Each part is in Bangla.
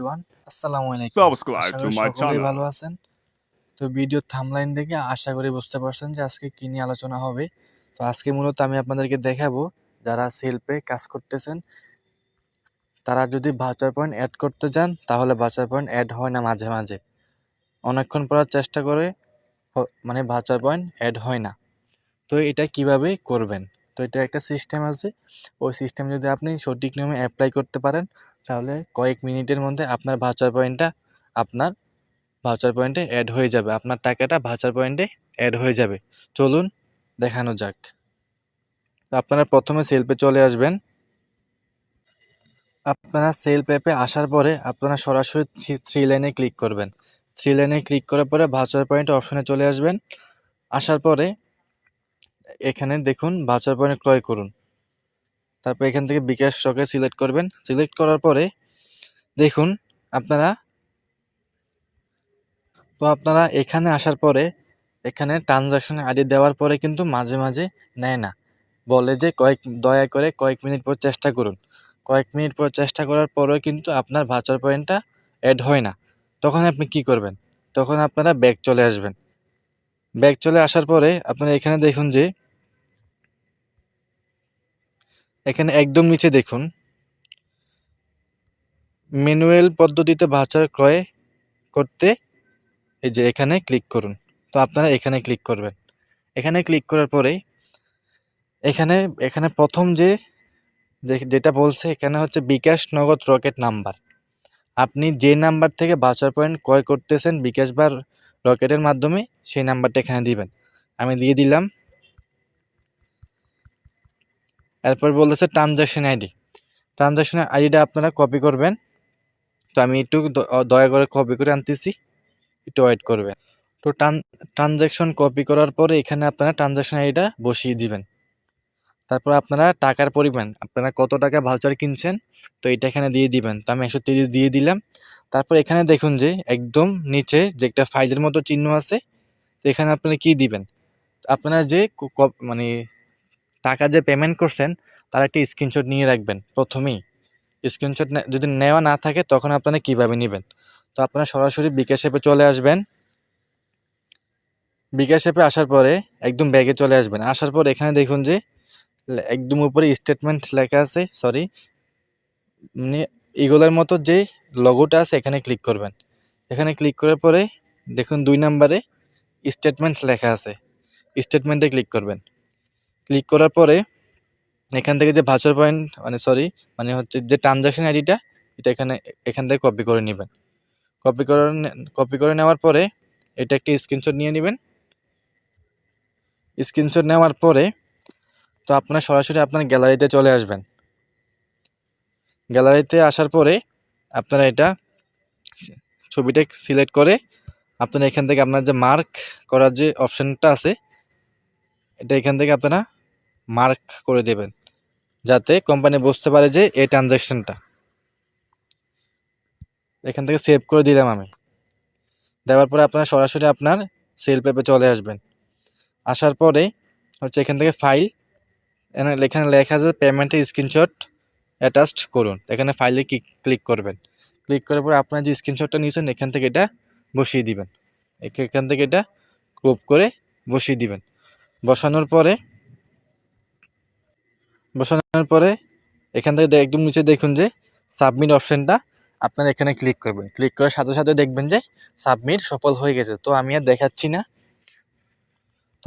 এভরিওয়ান আসসালামু আলাইকুম। করি my সকলেই channel. ভালো আছেন। তো ভিডিও থামলাইন দেখে আশা করি বুঝতে পারছেন যে আজকে কি নিয়ে আলোচনা হবে। তো আজকে মূলত আমি আপনাদেরকে দেখাবো যারা সেলফে কাজ করতেছেন তারা যদি ভাউচার পয়েন্ট অ্যাড করতে যান তাহলে ভাউচার পয়েন্ট অ্যাড হয় না মাঝে মাঝে। অনেকক্ষণ পড়ার চেষ্টা করে মানে ভাউচার পয়েন্ট অ্যাড হয় না। তো এটা কীভাবে করবেন? তো এটা একটা সিস্টেম আছে। ওই সিস্টেম যদি আপনি সঠিক নিয়মে অ্যাপ্লাই করতে পারেন, তাহলে কয়েক মিনিটের মধ্যে আপনার ভাউচার পয়েন্টটা আপনার ভাউচার পয়েন্টে অ্যাড হয়ে যাবে। আপনার টাকাটা ভাউচার পয়েন্টে অ্যাড হয়ে যাবে। চলুন দেখানো যাক। আপনারা প্রথমে সেলফে চলে আসবেন। আপনারা সেল অ্যাপে আসার পরে আপনারা সরাসরি থ্রি লাইনে ক্লিক করবেন। থ্রি লাইনে ক্লিক করার পরে ভাউচার পয়েন্ট অপশনে চলে আসবেন। আসার পরে এখানে দেখুন ভাউচার পয়েন্ট ক্রয় করুন। তারপর এখান থেকে বিকাশ স্টকে সিলেক্ট করবেন। সিলেক্ট করার পরে দেখুন আপনারা তো আপনারা এখানে আসার পরে এখানে ট্রানজাকশন আইডি দেওয়ার পরে কিন্তু মাঝে মাঝে নেয় না। বলে যে কয়েক, দয়া করে কয়েক মিনিট পর চেষ্টা করুন। কয়েক মিনিট পর চেষ্টা করার পরেও কিন্তু আপনার ভাচার পয়েন্টটা অ্যাড হয় না। তখন আপনি কি করবেন? তখন আপনারা ব্যাক চলে আসবেন। ব্যাক চলে আসার পরে আপনারা এখানে দেখুন যে, এখানে একদম নিচে দেখুন, ম্যানুয়াল পদ্ধতিতে ভাউচার ক্রয় করতে এই যে এখানে ক্লিক করুন। তো আপনারা এখানে ক্লিক করবেন। এখানে ক্লিক করার পরে এখানে এখানে প্রথম যে যেটা বলছে এখানে হচ্ছে বিকাশ নগদ রকেট নাম্বার। আপনি যে নাম্বার থেকে ভাউচার পয়েন্ট ক্রয় করতেছেন বিকাশ বা রকেটের মাধ্যমে সেই নাম্বারটা এখানে দিবেন। আমি দিয়ে দিলাম। এরপর বলতেছে ট্রানজাকশন আইডি ট্রানজাকশন আইডিটা আপনারা কপি করবেন। তো আমি একটু দয়া করে কপি করে আনতেছি। একটু ওয়েট করবেন। তো ট্রানজাকশন কপি করার পরে এখানে আপনারা ট্রানজাকশন আইডিটা বসিয়ে দিবেন। তারপর আপনারা টাকার পরিমাণ, আপনারা কত টাকা ভাউচার কিনছেন, তো এটা এখানে দিয়ে দিবেন। তো আমি একশো দিয়ে দিলাম। তারপর এখানে দেখুন যে একদম নিচে যে একটা ফাইলের মতো চিহ্ন আছে এখানে আপনারা কি দিবেন? আপনারা যে মানে টাকা যে পেমেন্ট করছেন, তার একটা স্ক্রিনশট নিয়ে রাখবেন প্রথমেই। স্ক্রিনশট যদি নেওয়া না থাকে, তখন আপনারা কীভাবে নেবেন? তো আপনারা সরাসরি বিকাশ অ্যাপে চলে আসবেন। বিকাশ অ্যাপে আসার পরে একদম ব্যাগে চলে আসবেন। আসার পর এখানে দেখুন যে একদম উপরে স্টেটমেন্ট লেখা আছে সরি মানে এগুলোর মতো যে লগোটা আছে, এখানে ক্লিক করবেন। এখানে ক্লিক করার পরে দেখুন দুই নাম্বারে স্টেটমেন্ট লেখা আছে। স্টেটমেন্টে ক্লিক করবেন। ক্লিক করার পরে এখান থেকে যে ভাউচার পয়েন্ট মানে সরি মানে হচ্ছে যে ট্রানজাকশন আইডিটা এটা এখানে, এখান থেকে কপি করে নেবেন। কপি করে কপি করে নেওয়ার পরে এটা একটা স্ক্রিনশট নিয়ে নেবেন। স্ক্রিনশট নেওয়ার পরে তো আপনার সরাসরি আপনার গ্যালারিতে চলে আসবেন। গ্যালারিতে আসার পরে আপনারা এটা ছবিটা সিলেক্ট করে আপনারা এখান থেকে আপনার যে মার্ক করার যে অপশানটা আছে, এটা এখান থেকে আপনারা মার্ক করে দেবেন। যাতে কোম্পানি বুঝতে পারে যে এই ট্রানজ্যাকশনটা এখান থেকে সেভ করে দিলাম আমি। দেওয়ার পরে আপনারা সরাসরি আপনার সেল পেপে চলে আসবেন। আসার পরে হচ্ছে এখান থেকে ফাইল এখানে লেখা আছে পেমেন্টের স্ক্রিনশট অ্যাটাচড করুন। এখানে ফাইলে ক্লিক করবেন। ক্লিক করার পরে আপনার যে স্ক্রিনশটটা নিয়েছেন, এখান থেকে এটা বসিয়ে দিবেন। এখ- এখান থেকে এটা ক্রপ করে বসিয়ে দিবেন। বসানোর পরে বসানোর পরে এখান থেকে একদম নিচে দেখুন যে সাবমিট অপশানটা আপনারা এখানে ক্লিক করবেন। ক্লিক করার সাথে সাথে দেখবেন যে সাবমিট সফল হয়ে গেছে। তো আমি আর দেখাচ্ছি না।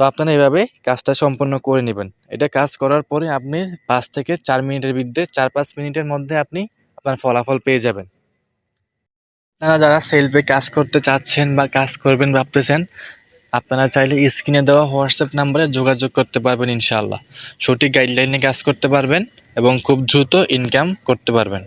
তো আপনারা এভাবে কাজটা সম্পন্ন করে নেবেন। এটা কাজ করার পরে আপনি পাঁচ থেকে চার মিনিটের বিরুদ্ধে, চার পাঁচ মিনিটের মধ্যে আপনি আপনার ফলাফল পেয়ে যাবেন। আপনারা যারা সেলফে কাজ করতে চাচ্ছেন বা কাজ করবেন ভাবতেছেন, আপনারা চাইলে স্ক্রিনে দেওয়া হোয়াটসঅ্যাপ নাম্বারে যোগাযোগ করতে পারবেন ইনশাআল্লাহ। সঠিক গাইডলাইনে কাজ করতে পারবেন এবং খুব দ্রুত ইনকাম করতে পারবেন।